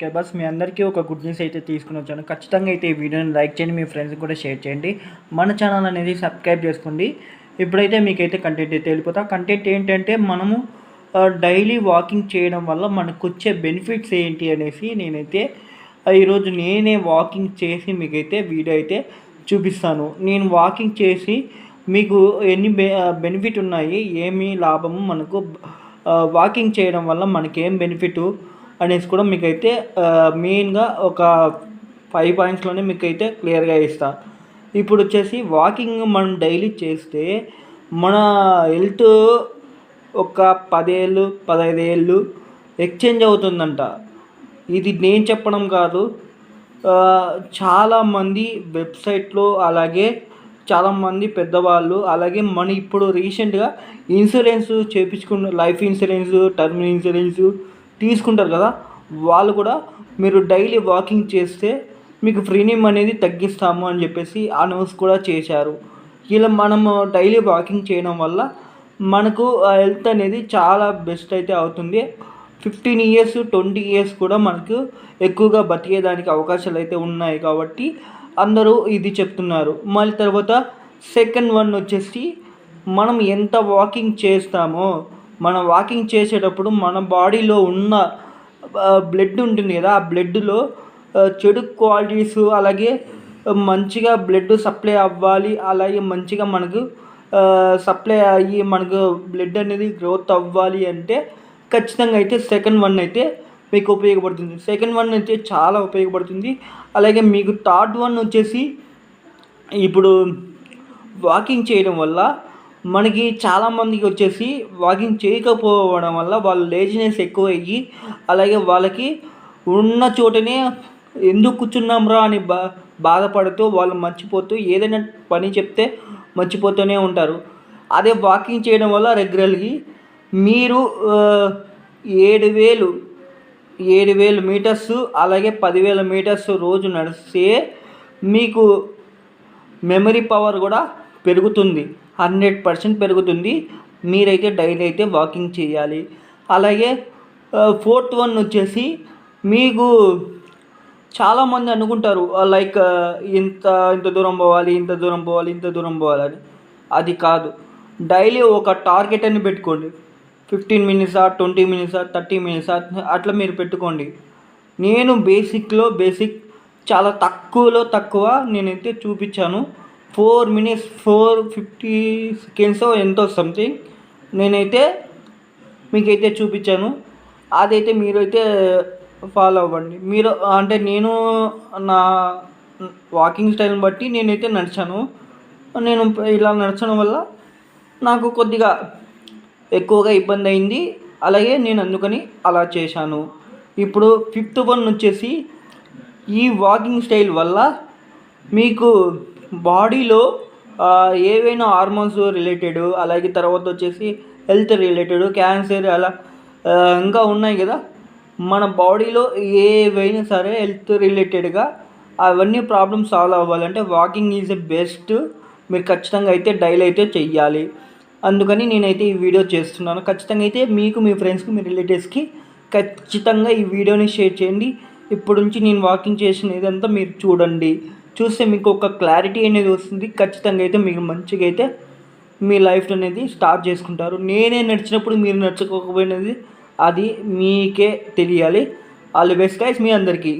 Subscribers మీ అందరికీ ఒక good news అయితే తీసుకుని వచ్చాను. ఖచ్చితంగా అయితే ఈ వీడియోని లైక్ చేయండి మీ ఫ్రెండ్స్కి కూడా షేర్ చేయండి. మన ఛానల్ అనేది సబ్స్క్రైబ్ చేసుకోండి. ఇప్పుడైతే మీకైతే కంటెంట్ అయితే వెళ్ళిపోతా. కంటెంట్ ఏంటంటే మనము డైలీ వాకింగ్ చేయడం వల్ల మనకు వచ్చే బెనిఫిట్స్ ఏంటి అనేసి నేనైతే ఈరోజు నేనే వాకింగ్ చేసి మీకైతే వీడియో అయితే చూపిస్తాను. నేను వాకింగ్ చేసి మీకు ఎన్ని బె బెనిఫిట్ ఉన్నాయి ఏమి లాభము మనకు వాకింగ్ చేయడం వల్ల మనకేం బెనిఫిట్ అనేసి కూడా మీకైతే మెయిన్గా ఒక ఫైవ్ పాయింట్స్లోనే మీకైతే క్లియర్గా ఇస్తా. ఇప్పుడు వచ్చేసి వాకింగ్ మనం డైలీ చేస్తే మన హెల్త్ ఒక పదేళ్ళు పదహైదు ఏళ్ళు ఎక్స్చేంజ్ అవుతుందంట. ఇది నేను చెప్పడం కాదు. చాలామంది వెబ్సైట్లో అలాగే చాలామంది పెద్దవాళ్ళు అలాగే మన ఇప్పుడు రీసెంట్గా ఇన్సూరెన్స్ చేపించుకున్న లైఫ్ ఇన్సూరెన్స్ టర్మ్ ఇన్సూరెన్స్ తీసుకుంటారు కదా వాళ్ళు కూడా మీరు డైలీ వాకింగ్ చేస్తే మీకు ప్రీమియం అనేది తగ్గిస్తాము అని చెప్పేసి అనౌన్స్ కూడా చేశారు. ఇలా మనము డైలీ వాకింగ్ చేయడం వల్ల మనకు హెల్త్ అనేది చాలా బెస్ట్ అయితే అవుతుంది. ఫిఫ్టీన్ ఇయర్స్ ట్వంటీ ఇయర్స్ కూడా మనకు ఎక్కువగా బతికేదానికి అవకాశాలు అయితే ఉన్నాయి కాబట్టి అందరూ ఇది చెప్తున్నారు. మళ్ళీ తర్వాత సెకండ్ వన్ వచ్చేసి మనం ఎంత వాకింగ్ చేస్తామో మనం వాకింగ్ చేసేటప్పుడు మన బాడీలో ఉన్న బ్లడ్ ఉంటుంది కదా ఆ బ్లడ్లో చెడు క్వాలిటీస్ అలాగే మంచిగా బ్లడ్ సప్లై అవ్వాలి. అలాగే మంచిగా మనకు సప్లై అయ్యి మనకు బ్లడ్ అనేది గ్రోత్ అవ్వాలి అంటే ఖచ్చితంగా అయితే సెకండ్ వన్ అయితే మీకు ఉపయోగపడుతుంది. సెకండ్ వన్ అయితే చాలా ఉపయోగపడుతుంది. అలాగే మీకు థర్డ్ వన్ వచ్చేసి ఇప్పుడు వాకింగ్ చేయడం వల్ల మనకి చాలామందికి వచ్చేసి వాకింగ్ చేయకపోవడం వల్ల వాళ్ళు లేజినెస్ ఎక్కువయ్యి అలాగే వాళ్ళకి ఉన్న చోటనే ఎందుకు కూర్చున్నాంరా అని బా బాధపడుతూ వాళ్ళు మర్చిపోతూ ఏదైనా పని చెప్తే మర్చిపోతూనే ఉంటారు. అదే వాకింగ్ చేయడం వల్ల రెగ్యులర్గా మీరు ఏడు వేలు ఏడు వేలు మీటర్స్ అలాగే పదివేల మీటర్స్ రోజు నడిస్తే మీకు మెమరీ పవర్ కూడా పెరుగుతుంది. హండ్రెడ్ పర్సెంట్ పెరుగుతుంది. మీరైతే డైలీ అయితే వాకింగ్ చేయాలి. అలాగే ఫోర్త్ వన్ వచ్చేసి మీకు చాలామంది అనుకుంటారు లైక్ ఇంత ఇంత దూరం పోవాలి ఇంత దూరం పోవాలి ఇంత దూరం పోవాలని అది కాదు. డైలీ ఒక టార్గెట్ అని పెట్టుకోండి. ఫిఫ్టీన్ మినిట్సా ట్వంటీ మినిట్సా థర్టీ మినిట్సా అట్లా మీరు పెట్టుకోండి. నేను బేసిక్లో బేసిక్ చాలా తక్కువలో తక్కువ నేనైతే చూపించాను. Four minutes four fifty seconds ఎంతో సంథింగ్ నేనైతే మీకైతే చూపించాను. అదైతే మీరైతే ఫాలో అవ్వండి. మీరు అంటే నేను నా వాకింగ్ స్టైల్ని బట్టి నేనైతే నడిచాను. నేను ఇలా నడచడం వల్ల నాకు కొద్దిగా ఎక్కువగా ఇబ్బంది అయింది. అలాగే నేను అందుకని అలా చేశాను. ఇప్పుడు ఫిఫ్త్ వన్ వచ్చేసి ఈ వాకింగ్ స్టైల్ వల్ల మీకు బాడీలో ఏవైనా హార్మోన్స్ రిలేటెడ్ అలాగే తర్వాత వచ్చేసి హెల్త్ రిలేటెడ్ క్యాన్సర్ అలా ఇంకా ఉన్నాయి కదా. మన బాడీలో ఏవైనా సరే హెల్త్ రిలేటెడ్గా అవన్నీ ప్రాబ్లమ్స్ సాల్వ్ అవ్వాలంటే వాకింగ్ ఈజ్ ఎ బెస్ట్. మీరు ఖచ్చితంగా అయితే డైలీ అయితే చెయ్యాలి. అందుకని నేనైతే ఈ వీడియో చేస్తున్నాను. ఖచ్చితంగా అయితే మీకు మీ ఫ్రెండ్స్కి మీ రిలేటివ్స్కి ఖచ్చితంగా ఈ వీడియోని షేర్ చేయండి. ఇప్పుడు నుంచి నేను వాకింగ్ చేసిన ఇదంతా మీరు చూడండి. చూస్తే మీకు ఒక క్లారిటీ అనేది వస్తుంది. ఖచ్చితంగా అయితే మీరు మంచిగా అయితే మీ లైఫ్ అనేది స్టార్ట్ చేసుకుంటారు. నేనే నడిచినప్పుడు మీరు నడుచుకోకపోయినది అది మీకే తెలియాలి. ఆల్ ది బెస్ట్ గైస్ మీ అందరికీ.